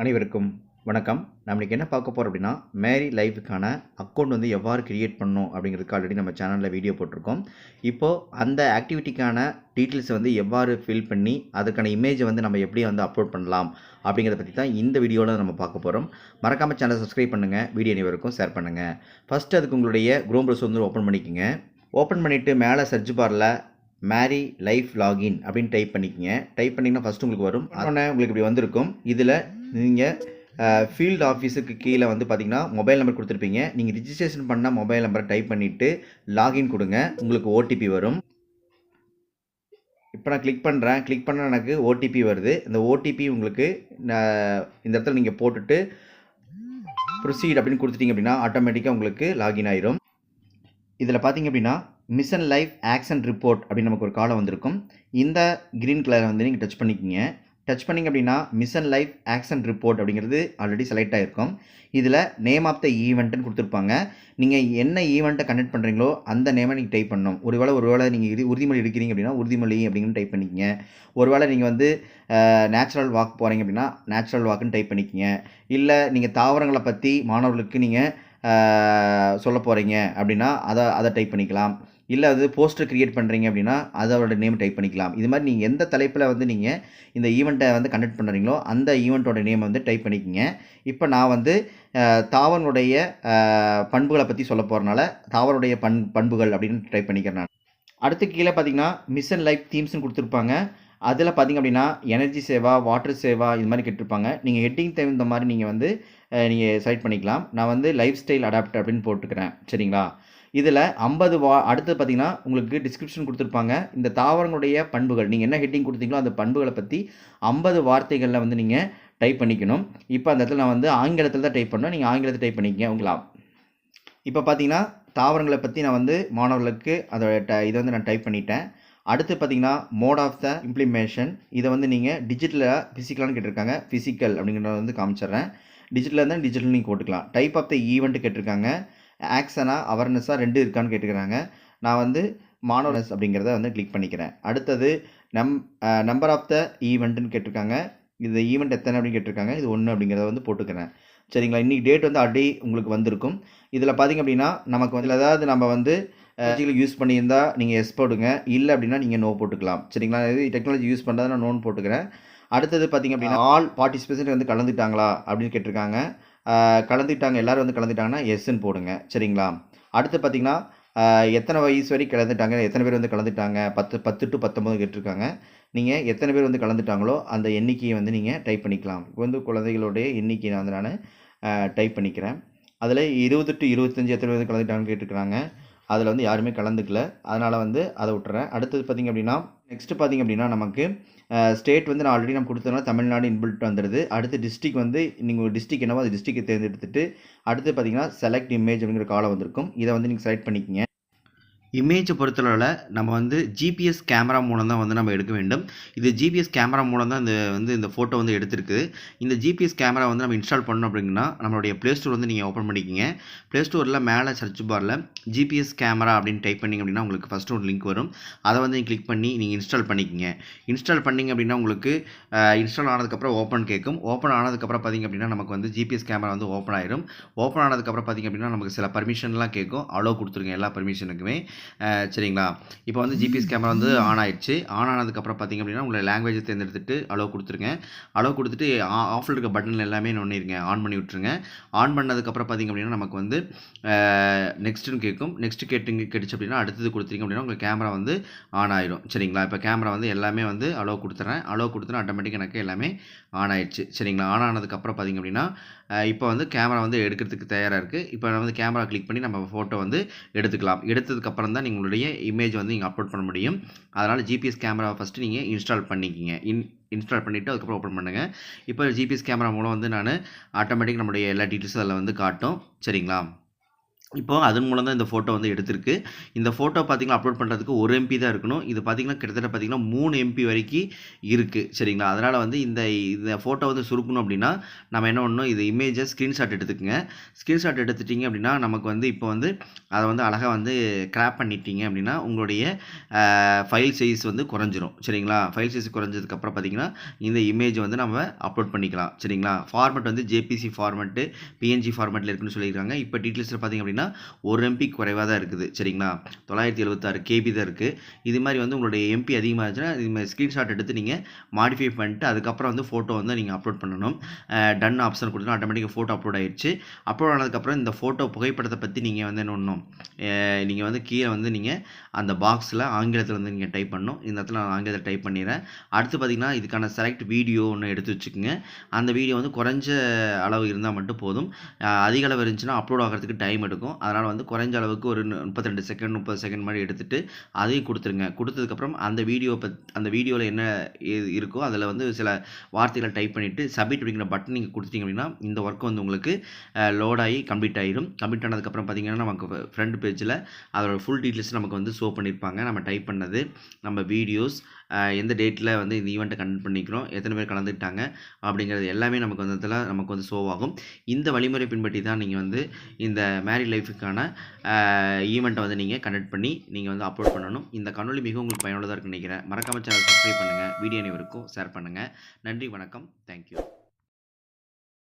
அனைவருக்கும் வணக்கம். நம்ம இன்றைக்கி என்ன பார்க்க போகிறோம் அப்படின்னா மேரி லைஃபுக்கான அக்கௌண்ட் வந்து எவ்வாறு கிரியேட் பண்ணணும் அப்படிங்கிறதுக்கு ஆல்ரெடி நம்ம சேனலில் வீடியோ போட்டிருக்கோம். இப்போது அந்த ஆக்டிவிட்டிக்கான டீட்டெயில்ஸை வந்து எவ்வாறு ஃபில் பண்ணி அதுக்கான இமேஜை வந்து நம்ம எப்படி வந்து அப்லோட் பண்ணலாம் அப்படிங்கிறத பற்றி தான் இந்த வீடியோவில் நம்ம பார்க்க போகிறோம் மறக்காமல் சேனலை சப்ஸ்கிரைப் பண்ணுங்கள் வீடியோ அனைவருக்கும் ஷேர் பண்ணுங்கள் ஃபஸ்ட்டு அதுக்கு உங்களுடைய குரோம் ப்ரௌசர் வந்து ஓப்பன் பண்ணிக்கோங்க. ஓப்பன் பண்ணிவிட்டு மேலே சர்ச் பாரில் மேரி லைஃப் லாகின் அப்படின்னு டைப் பண்ணிக்கங்க. டைப் பண்ணிங்கன்னா ஃபஸ்ட்டு உங்களுக்கு வரும். அதனால் உங்களுக்கு இப்படி வந்திருக்கும். இதில் நீங்கள் ஃபீல்டு ஆஃபீஸுக்கு கீழே வந்து பார்த்தீங்கன்னா மொபைல் நம்பர் கொடுத்துருப்பீங்க. நீங்கள் ரிஜிஸ்ட்ரேஷன் பண்ண மொபைல் நம்பரை டைப் பண்ணிவிட்டு லாகின் கொடுங்க. உங்களுக்கு ஓடிபி வரும். இப்போ நான் கிளிக் பண்ணுறேன் கிளிக் பண்ண எனக்கு ஓடிபி வருது. இந்த ஓடிபி உங்களுக்கு நான் இந்த இடத்துல நீங்கள் போட்டுட்டு ப்ரொசீட் அப்படின்னு கொடுத்துட்டீங்க அப்படின்னா ஆட்டோமேட்டிக்காக உங்களுக்கு லாகின் ஆயிரும். இதில் பார்த்தீங்க அப்படின்னா மிஷன் லைஃப் ஆக்ஷன் ரிப்போர்ட் அப்படின்னு நமக்கு ஒரு காலம் வந்திருக்கும். இந்த க்ரீன் கலரை வந்து நீங்கள் டச் பண்ணிக்கிங்க. டச் பண்ணிங்க அப்படின்னா மிஷன் லைஃப் ஆக்ஷன் ரிப்போர்ட் அப்படிங்கிறது ஆல்ரெடி செலக்ட் ஆகிருக்கும் இதில் நேம் ஆஃப் த ஈவெண்ட்டுன்னு கொடுத்துருப்பாங்க. நீங்கள் என்ன ஈவெண்ட்டை கண்டெக்ட் பண்ணுறீங்களோ அந்த நேமை நீங்கள் டைப் பண்ணணும். ஒருவேளை ஒருவேளை நீங்கள் இது உறுதிமொழி எடுக்கிறீங்க அப்படின்னா உறுதிமொழி அப்படின்னு டைப் பண்ணிக்கங்க. ஒருவேளை நீங்கள் வந்து நேச்சுரல் வாக் போகிறீங்க அப்படின்னா நேச்சுரல் வாக்குன்னு டைப் பண்ணிக்கங்க. இல்லை நீங்கள் தாவரங்களை பற்றி மாணவர்களுக்கு நீங்கள் சொல்ல போகிறீங்க அப்படின்னா அதை அதை டைப் பண்ணிக்கலாம். இல்லை அது போஸ்டர் க்ரியேட் பண்ணுறீங்க அப்படின்னா அதோட நேம் டைப் பண்ணிக்கலாம். இது மாதிரி நீங்கள் எந்த தலைப்பில் வந்து நீங்கள் இந்த ஈவெண்ட்டை வந்து கண்டக்ட் பண்ணுறீங்களோ அந்த ஈவெண்ட்டோட நேம் வந்து டைப் பண்ணிக்கிங்க. இப்போ நான் வந்து தாவனுடைய பண்புகளை பற்றி சொல்ல போகிறனால தாவருடைய பண் பண்புகள் அப்படின்னு டைப் பண்ணிக்கிறேன் நான். அடுத்து கீழே பார்த்தீங்கன்னா மிஷன் லைஃப் தீம்ஸ்னு கொடுத்துருப்பாங்க. அதில் பார்த்திங்க அப்படின்னா எனர்ஜி சேவா வாட்டர் சேவா இது மாதிரி கேட்டிருப்பாங்க. நீங்கள் ஹெட்டிங் தகுந்த மாதிரி நீங்கள் வந்து நீங்கள் செலக்ட் பண்ணிக்கலாம். நான் வந்து லைஃப் ஸ்டைல் அடாப்ட் அப்படின்னு போட்டுக்கிறேன் சரிங்களா? இதில் ஐம்பது வா அடுத்து பார்த்தீங்கன்னா உங்களுக்கு டிஸ்கிரிப்ஷன் கொடுத்துருப்பாங்க. இந்த தாவரங்களுடைய பண்புகள் நீங்கள் என்ன ஹெட்டிங் கொடுத்தீங்களோ அந்த பண்புகளை பற்றி ஐம்பது வார்த்தைகளில் வந்து நீங்கள் டைப் பண்ணிக்கணும். இப்போ அந்த இடத்துல நான் வந்து ஆங்கிலத்தில் தான் டைப் பண்ணோம் நீங்கள் ஆங்கிலத்தை டைப் பண்ணிக்கங்க உங்களா? இப்போ பார்த்தீங்கன்னா தாவரங்களை பற்றி நான் வந்து மாணவர்களுக்கு அதோட ட இதை வந்து நான் டைப் பண்ணிட்டேன். அடுத்து பார்த்தீங்கன்னா மோட் ஆஃப் த இம்ப்ளிமேஷன் இதை வந்து நீங்கள் டிஜிட்டலாக ஃபிசிக்கலான்னு கேட்டிருக்காங்க. ஃபிசிக்கல் அப்படிங்கிறத வந்து காமிச்சிட்றேன். டிஜிட்டலாக இருந்தால் டிஜிட்டல் நீங்கள் போட்டுக்கலாம். டைப் ஆஃப் த ஈவெண்ட்டு கேட்டிருக்காங்க. ஆக்ஷனாக அவேர்னஸாக ரெண்டு இருக்கான்னு கேட்டுக்கிறாங்க. நான் வந்து மானோனஸ் அப்படிங்கிறத வந்து கிளிக் பண்ணிக்கிறேன். அடுத்தது நம் நம்பர் ஆஃப் த ஈவெண்ட்டுன்னு கேட்டிருக்காங்க. இது ஈவெண்ட் எத்தனை அப்படின்னு கேட்டிருக்காங்க. இது ஒன்று அப்படிங்கிறத வந்து போட்டுக்கிறேன். சரிங்களா? இன்றைக்கி டேட் வந்து அடி உங்களுக்கு வந்திருக்கும். இதில் பார்த்திங்க அப்படின்னா நமக்கு வந்து ஏதாவது நம்ம வந்து டெக்னாலஜி யூஸ் பண்ணியிருந்தா நீங்கள் எஸ் போடுங்க. இல்லை அப்படின்னா நீங்கள் நோ போட்டுக்கலாம். சரிங்களா? இது டெக்னாலஜி யூஸ் பண்ணுறதை நான் நோன் போட்டுக்கிறேன். அடுத்தது பார்த்திங்க அப்படின்னா ஆல் பார்ட்டிசிபேஷன் வந்து கலந்துட்டாங்களா அப்படின்னு கேட்டிருக்காங்க. கலந்துட்டாங்க. எல்லோரும் வந்து கலந்துட்டாங்கன்னா எஸ்ன்னு போடுங்க. சரிங்களா? அடுத்து பார்த்திங்கன்னா எத்தனை வயசு வரைக்கும் கலந்துட்டாங்க? எத்தனை பேர் வந்து கலந்துட்டாங்க? பத்து பத்து டு பத்தொம்பது கேட்டிருக்காங்க. நீங்கள் எத்தனை பேர் வந்து கலந்துட்டாங்களோ அந்த எண்ணிக்கையை வந்து நீங்கள் டைப் பண்ணிக்கலாம். இப்போ வந்து குழந்தைகளுடைய எண்ணிக்கையை வந்து நான் டைப் பண்ணிக்கிறேன். அதில் இருபது டு இருபத்தஞ்சி எத்தனை பேர் வந்து கலந்துட்டாங்கன்னு கேட்டுருக்குறாங்க. அதில் வந்து யாருமே கலந்துக்கல. அதனால் வந்து அதை விட்டுறேன். அடுத்தது பார்த்திங்க அப்படின்னா நெக்ஸ்ட்டு பார்த்திங்க அப்படின்னா நமக்கு ஸ்டேட் வந்து நான் ஆல்ரெடி நம்ம கொடுத்ததுனால தமிழ்நாடு இன்பில்ட் வந்துடுது அடுத்து டிஸ்ட்ரிக் வந்து நீங்கள் டிஸ்ட்ரிக் என்னவோ அது டிஸ்ட்ரிக்கை தேர்ந்தெடுத்துட்டு அடுத்து பார்த்தீங்கன்னா செலக்ட் இமேஜ் அப்படிங்கிற காலம் வந்திருக்கும். இதை வந்து நீங்கள் செலக்ட் பண்ணிக்கிங்க. இமேஜை பொறுத்தளவில் நம்ம வந்து ஜிபிஎஸ் கேமரா மூலம் தான் வந்து நம்ம எடுக்க வேண்டும். இது ஜிபிஎஸ் கேமரா மூலம் தான் இந்த வந்து இந்த ஃபோட்டோ வந்து எடுத்திருக்கு இந்த ஜிபிஎஸ் கேமரா வந்து நம்ம இன்ஸ்டால் பண்ணோம் அப்படின்னா நம்மளுடைய ப்ளே ஸ்டோர் வந்து நீங்கள் ஓப்பன் பண்ணிக்கிங்க. ப்ளே ஸ்டோரில் மேலே சர்ச் பாரில் ஜிபிஎஸ் கேமரா அப்படின்னு டைப் பண்ணிங்க அப்படின்னா உங்களுக்கு ஃபஸ்ட்டு ஒரு லிங்க் வரும். அதை வந்து நீங்கள் கிளிக் பண்ணி நீங்கள் இன்ஸ்டால் பண்ணிக்கிங்க. இன்ஸ்டால் பண்ணிங்க அப்படின்னா உங்களுக்கு இன்ஸ்டால் ஆனதுக்கப்புறம் ஓப்பன் கேட்கும். ஓப்பன் ஆனதுக்கப்புறம் பார்த்திங்க அப்படின்னா நமக்கு வந்து ஜிபிஎஸ் கேமரா வந்து ஓப்பன் ஆயிரும். ஓப்பன் ஆனதுக்கப்புறம் பார்த்திங்க அப்படின்னா நமக்கு சில பர்மிஷன்லாம் கேட்கும். அலோ கொடுத்துருங்க எல்லா பர்மிஷனுக்குமே சரிங்களா? இப்போ வந்து ஜிபிஎஸ் கேமரா வந்து ஆன் ஆயிடுச்சு. ஆன் ஆனதுக்கப்புறம் பார்த்திங்க அப்படின்னா உங்களை லாங்குவேஜை தேர்ந்தெடுத்துட்டு அலோவ் கொடுத்துருங்க. அலோவ் கொடுத்துட்டு ஆஃபில் இருக்க பட்டன் எல்லாமே நொண்ணிருங்க ஆன் பண்ணி விட்ருங்க ஆன் பண்ணதுக்கப்புறம் பார்த்திங்க அப்படின்னா நமக்கு வந்து நெக்ஸ்ட்டுன்னு கேட்கும். நெக்ஸ்ட்டு கேட்டுங்க கேட்டுச்சு அப்படின்னா அடுத்தது கொடுத்துருங்க அப்படின்னா உங்கள் கேமரா வந்து ஆன் ஆயிடும் சரிங்களா? இப்போ கேமரா வந்து எல்லாமே வந்து அலோவ் கொடுத்துறேன். அலோவ் கொடுத்துனா ஆட்டோமேட்டிக் எனக்கு எல்லாமே ஆன் ஆயிடுச்சு. சரிங்களா? ஆன் ஆனதுக்கப்புறம் பார்த்திங்க அப்படின்னா இப்போ வந்து கேமரா வந்து எடுக்கிறதுக்கு தயாராக இருக்குது இப்போ வந்து கேமரா கிளிக் பண்ணி நம்ம ஃபோட்டோ வந்து எடுத்துக்கலாம். எடுத்ததுக்கப்புறம் தான் நீங்களுடைய இமேஜ் வந்து நீங்கள் அப்லோட் பண்ண முடியும். அதனால் ஜிபிஎஸ் கேமரா ஃபஸ்ட்டு நீங்கள் இன்ஸ்டால் பண்ணிக்கிங்க. இன் இன்ஸ்டால் பண்ணிவிட்டு அதுக்கப்புறம் ஓப்பன் பண்ணுங்கள் இப்போ ஜிபிஎஸ் கேமரா மூலம் வந்து நான் ஆட்டோமேட்டிக் நம்முடைய எல்லா டீட்டெயில்ஸும் அதில் வந்து காட்டும். சரிங்களா? இப்போ அதன் மூலம் தான் இந்த ஃபோட்டோ வந்து எடுத்திருக்கு. இந்த ஃபோட்டோ பார்த்தீங்கன்னா அப்லோட் பண்ணுறதுக்கு ஒரு எம்பி தான் இருக்கணும். இது பார்த்தீங்கன்னா கிட்டத்தட்ட பார்த்தீங்கன்னா மூணு எம்பி வரைக்கும் இருக்குது சரிங்களா? அதனால் வந்து இந்த இந்த ஃபோட்டோ வந்து சுருக்கணும் அப்படின்னா நம்ம என்ன பண்ணணும்? இது இமேஜை ஸ்க்ரீன்ஷாட் எடுத்துக்கங்க. ஸ்க்ரீன்ஷாட் எடுத்துட்டிங்க அப்படின்னா நமக்கு வந்து இப்போ வந்து அதை வந்து அழகாக வந்து கிராப் பண்ணிட்டீங்க அப்படின்னா உங்களுடைய ஃபைல் சைஸ் வந்து குறைஞ்சிரும். சரிங்களா? ஃபைல் சைஸ் குறைஞ்சதுக்கப்புறம் பார்த்தீங்கன்னா இந்த இமேஜ் வந்து நம்ம அப்லோட் பண்ணிக்கலாம். சரிங்களா? ஃபார்மெட் வந்து ஜேபிசி ஃபார்மெட்டு பிஎன்ஜி ஃபார்மெட்டில் இருக்குன்னு சொல்லியிருக்காங்க. இப்போ டீட்டெயில்ஸில் பார்த்தீங்க அப்படின்னா ஒரு எம்பி குறைவாக தான் இருக்குது. சரிங்களா? தொள்ளாயிரத்தி எழுபத்தாறு கேபி தான் இருக்குது இது மாதிரி வந்து உங்களுடைய எம்பி அதிகமாக இருந்துச்சுன்னா இது மாதிரி ஸ்க்ரீன்ஷாட் எடுத்து நீங்கள் மாடிஃபை பண்ணிட்டு அதுக்கப்புறம் வந்து ஃபோட்டோ வந்து நீங்கள் அப்லோட் பண்ணணும். டன் ஆப்ஷன் கொடுத்தா ஆட்டோமேட்டிக்காக ஃபோட்டோ அப்லோட் ஆயிடுச்சு. அப்லோட் ஆனதுக்கப்புறம் இந்த ஃபோட்டோ புகைப்படத்தை பற்றி நீங்கள் வந்து என்ன பண்ணணும்? நீங்கள் வந்து கீழே வந்து நீங்கள் அந்த பாக்ஸில் ஆங்கிலத்தில் வந்து நீங்கள் டைப் பண்ணணும். இந்த இடத்துல நான் ஆங்கிலத்தில் டைப் பண்ணிடுறேன். அடுத்து பார்த்தீங்கன்னா இதுக்கான செலக்ட் வீடியோ ஒன்று எடுத்து வச்சுக்கோங்க. அந்த வீடியோ வந்து குறைஞ்ச அளவு இருந்தால் மட்டும் போதும். அதிக அளவு இருந்துச்சுன்னா அப்லோட் ஆகிறதுக்கு டைம் எடுக்கும். அதனால் வந்து குறைஞ்ச அளவுக்கு ஒரு முப்பத்தி ரெண்டு செகண்ட் முப்பது செகண்ட் மாதிரி எடுத்துகிட்டு அதையும் கொடுத்துருங்க. கொடுத்ததுக்கப்புறம் அந்த வீடியோ பத் அந்த வீடியோவில் என்ன இருக்கோ அதில் வந்து சில வார்த்தைகளை டைப் பண்ணிவிட்டு சப்மிட் அப்படிங்கிற பட்டன் நீங்கள் கொடுத்தீங்க அப்படின்னா இந்த ஒர்க் வந்து உங்களுக்கு லோட் ஆகி கம்ப்ளீட் ஆகிடும் கம்ப்ளீட் ஆனதுக்கப்புறம் பார்த்தீங்கன்னா நமக்கு ஃப்ரண்ட் பேஜில் அதோட ஃபுல் டீட்டெயில்ஸ் நமக்கு வந்து ஷோ பண்ணியிருப்பாங்க நம்ம டைப் பண்ணது நம்ம வீடியோஸ் எந்த டேட்டில் வந்து இந்த ஈவெண்ட்டை கண்டக்ட் பண்ணிக்கிறோம் எத்தனை பேர் கலந்துக்கிட்டாங்க அப்படிங்கிறது எல்லாமே நமக்கு வந்து இதில் நமக்கு வந்து ஷோ ஆகும். இந்த வழிமுறை பின்பற்றி தான் நீங்கள் வந்து இந்த மேரிட் லைஃபுக்கான ஈவெண்ட்டை வந்து நீங்கள் கண்டக்ட் பண்ணி நீங்கள் வந்து அப்லோட் பண்ணணும். இந்த காணொலி மிகவும் உங்களுக்கு பயனுள்ளதாக இருக்குன்னு நினைக்கிறேன். மறக்காமல் சேனல் சப்ஸ்கிரைப் பண்ணுங்கள் வீடியோ அனைவருக்கும் ஷேர் பண்ணுங்கள் நன்றி வணக்கம். தேங்க்யூ